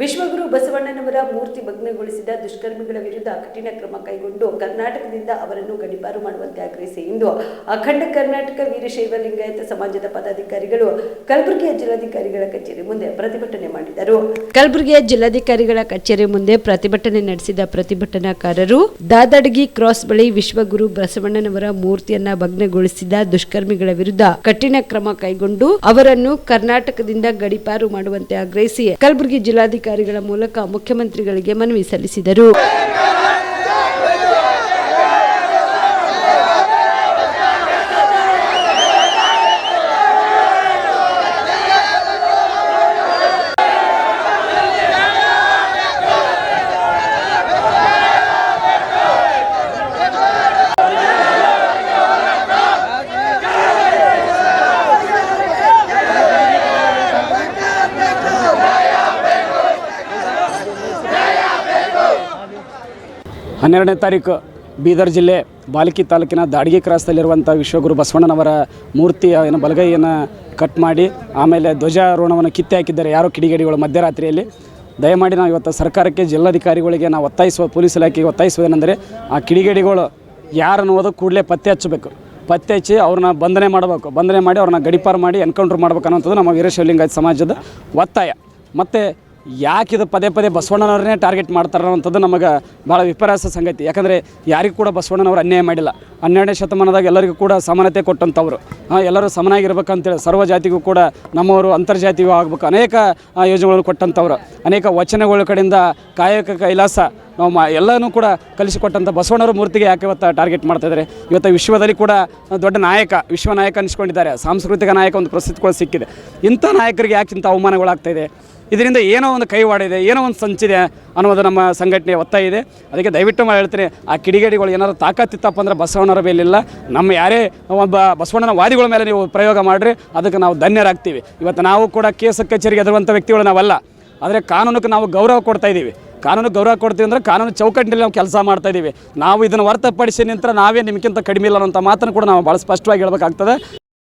ವಿಶ್ವಗುರು ಬಸವಣ್ಣನವರ ಮೂರ್ತಿ ಭಗ್ನಗೊಳಿಸಿದ ದುಷ್ಕರ್ಮಿಗಳ ವಿರುದ್ಧ ಕಠಿಣ ಕ್ರಮ ಕೈಗೊಂಡು ಕರ್ನಾಟಕದಿಂದ ಅವರನ್ನು ಗಡಿಪಾರು ಮಾಡುವಂತೆ ಆಗ್ರಹಿಸಿ. ಇಂದು ಅಖಂಡ ಕರ್ನಾಟಕ ವೀರಶೈವ ಲಿಂಗಾಯತ ಸಮಾಜದ ಪದಾಧಿಕಾರಿಗಳು ಕಲಬುರಗಿಯ ಜಿಲ್ಲಾಧಿಕಾರಿಗಳ ಕಚೇರಿ ಮುಂದೆ ಪ್ರತಿಭಟನೆ ಮಾಡಿದರು. ಕಲಬುರಗಿಯ ಜಿಲ್ಲಾಧಿಕಾರಿಗಳ ಕಚೇರಿ ಮುಂದೆ ಪ್ರತಿಭಟನೆ ನಡೆಸಿದ ಪ್ರತಿಭಟನಾಕಾರರು ದಾದಡಗಿ ಕ್ರಾಸ್ ಬಳಿ ವಿಶ್ವಗುರು ಬಸವಣ್ಣನವರ ಮೂರ್ತಿಯನ್ನ ಭಗ್ನಗೊಳಿಸಿದ ದುಷ್ಕರ್ಮಿಗಳ ವಿರುದ್ಧ ಕಠಿಣ ಕ್ರಮ ಕೈಗೊಂಡು ಅವರನ್ನು ಕರ್ನಾಟಕದಿಂದ ಗಡಿಪಾರು ಮಾಡುವಂತೆ ಆಗ್ರಹಿಸಿ ಕಲಬುರಗಿ ಜಿಲ್ಲಾಧಿಕಾರಿಗಳ ಮೂಲಕ ಮುಖ್ಯಮಂತ್ರಿಗಳಿಗೆ ಮನವಿ ಸಲ್ಲಿಸಿದರು. ಹನ್ನೆರಡನೇ ತಾರೀಕು ಬೀದರ್ ಜಿಲ್ಲೆ ಬಾಲಕಿ ತಾಲೂಕಿನ ದಾಡಿಗೆ ಕ್ರಾಸ್ದಲ್ಲಿರುವಂಥ ವಿಶ್ವಗುರು ಬಸವಣ್ಣನವರ ಮೂರ್ತಿಯ ಏನು ಬಲಗೈಯನ್ನು ಕಟ್ ಮಾಡಿ ಆಮೇಲೆ ಧ್ವಜಾರೋಹಣವನ್ನು ಕಿತ್ತೆ ಹಾಕಿದ್ದಾರೆ. ಯಾರೋ ಕಿಡಿಗೇಡಿಗಳು ಮಧ್ಯರಾತ್ರಿಯಲ್ಲಿ. ದಯಮಾಡಿ ನಾವು ಇವತ್ತು ಸರ್ಕಾರಕ್ಕೆ ಜಿಲ್ಲಾಧಿಕಾರಿಗಳಿಗೆ ನಾವು ಒತ್ತಾಯಿಸುವ ಪೊಲೀಸ್ ಇಲಾಖೆಗೆ ಒತ್ತಾಯಿಸುವುದೇನೆಂದರೆ ಆ ಕಿಡಿಗೇಡಿಗಳು ಯಾರನ್ನುವುದು ಕೂಡಲೇ ಪತ್ತೆ ಹಚ್ಚಬೇಕು. ಪತ್ತೆ ಹಚ್ಚಿ ಅವ್ರನ್ನ ಬಂಧನೆ ಮಾಡಬೇಕು. ಬಂಧನೆ ಮಾಡಿ ಅವ್ರನ್ನ ಗಡಿಪಾರು ಮಾಡಿ ಎನ್ಕೌಂಟ್ರ್ ಮಾಡ್ಬೇಕು ಅನ್ನೋಂಥದ್ದು ನಮ್ಮ ವೀರಶೈವಲಿಂಗಾಯತ ಸಮಾಜದ ಒತ್ತಾಯ. ಮತ್ತು ಯಾಕಿದು ಪದೇ ಪದೇ ಬಸವಣ್ಣನವ್ರನ್ನೇ ಟಾರ್ಗೆಟ್ ಮಾಡ್ತಾರೆ ಅನ್ನೋಂಥದ್ದು ನಮಗೆ ಭಾಳ ವಿಪರ್ಯಾಸ ಸಂಗತಿ. ಯಾಕಂದರೆ ಯಾರಿಗೂ ಕೂಡ ಬಸವಣ್ಣನವರು ಅನ್ಯಾಯ ಮಾಡಿಲ್ಲ. ಹನ್ನೆರಡನೇ ಶತಮಾನದಾಗ ಎಲ್ಲರಿಗೂ ಕೂಡ ಸಮಾನತೆ ಕೊಟ್ಟಂಥವ್ರು ಎಲ್ಲರೂ ಸಮನಾಗಿರ್ಬೇಕಂತೇಳಿ ಸರ್ವ ಜಾತಿಗೂ ಕೂಡ ನಮ್ಮವರು ಅಂತರ್ಜಾತಿಗೂ ಆಗಬೇಕು ಅನೇಕ ಯೋಜನೆಗಳನ್ನು ಕೊಟ್ಟಂಥವ್ರು ಅನೇಕ ವಚನಗಳ ಕಡೆಯಿಂದ ಕಾಯಕ ಕೈಲಾಸ ನಾವು ಮಾ, ಎಲ್ಲನೂ ಕೂಡ ಕಲಿಸಿಕೊಟ್ಟಂಥ ಬಸವಣ್ಣವ್ರ ಮೂರ್ತಿಗೆ ಯಾಕೆ ಇವತ್ತು ಟಾರ್ಗೆಟ್ ಮಾಡ್ತಾ ಇದ್ದಾರೆ ಇವತ್ತು ವಿಶ್ವದಲ್ಲಿ ಕೂಡ ದೊಡ್ಡ ನಾಯಕ, ವಿಶ್ವ ನಾಯಕ ಅನಿಸ್ಕೊಂಡಿದ್ದಾರೆ. ಸಾಂಸ್ಕೃತಿಕ ನಾಯಕ ಒಂದು ಕೂಡ ಸಿಕ್ಕಿದೆ. ಇಂಥ ನಾಯಕರಿಗೆ ಯಾಕೆ ಇಂಥ ಅವಮಾನಗಳಾಗ್ತಾ ಇದೆ? ಇದರಿಂದ ಏನೋ ಒಂದು ಕೈವಾಡಿದೆ, ಏನೋ ಒಂದು ಸಂಚಿದೆ ಅನ್ನೋದು ನಮ್ಮ ಸಂಘಟನೆ ಒತ್ತಾಯ ಇದೆ. ಅದಕ್ಕೆ ದಯವಿಟ್ಟು ಮಾಡಿ ಹೇಳ್ತೀನಿ, ಆ ಕಿಡಿಗೇಡಿಗಳು ಏನಾದ್ರು ತಾಕತ್ತಿತ್ತಪ್ಪ ಅಂದ್ರೆ ಬಸವಣ್ಣರ ಮೇಲಿಲ್ಲ ನಮ್ಮ ಯಾರೇ ಒಬ್ಬ ಬಸವಣ್ಣನ ವಾದಿಗಳ ಮೇಲೆ ನೀವು ಪ್ರಯೋಗ ಮಾಡಿರಿ, ಅದಕ್ಕೆ ನಾವು ಧನ್ಯರಾಗ್ತೀವಿ. ಇವತ್ತು ನಾವು ಕೂಡ ಕೇಸ ಕಚೇರಿಗೆ ಎದುರುವಂಥ ವ್ಯಕ್ತಿಗಳು ನಾವಲ್ಲ. ಆದರೆ ಕಾನೂನಕ್ಕೆ ನಾವು ಗೌರವ ಕೊಡ್ತಾ ಇದ್ದೀವಿ. ಕಾನೂನು ಗೌರವ ಕೊಡ್ತೀವಿ ಅಂದರೆ ಕಾನೂನು ಚೌಕಟ್ಟಿನಲ್ಲಿ ನಾವು ಕೆಲಸ ಮಾಡ್ತಾ ಇದ್ದೀವಿ. ನಾವು ಇದನ್ನು ವರ್ತಪಡಿಸಿ ನಿಂತರ ನಾವೇ ನಿಮಗಿಂತ ಕಡಿಮೆ ಇಲ್ಲ ಅನ್ನೋಂಥ ಮಾತನ್ನು ಕೂಡ ನಾವು ಭಾಳ ಸ್ಪಷ್ಟವಾಗಿ ಹೇಳ್ಬೇಕಾಗ್ತದೆ.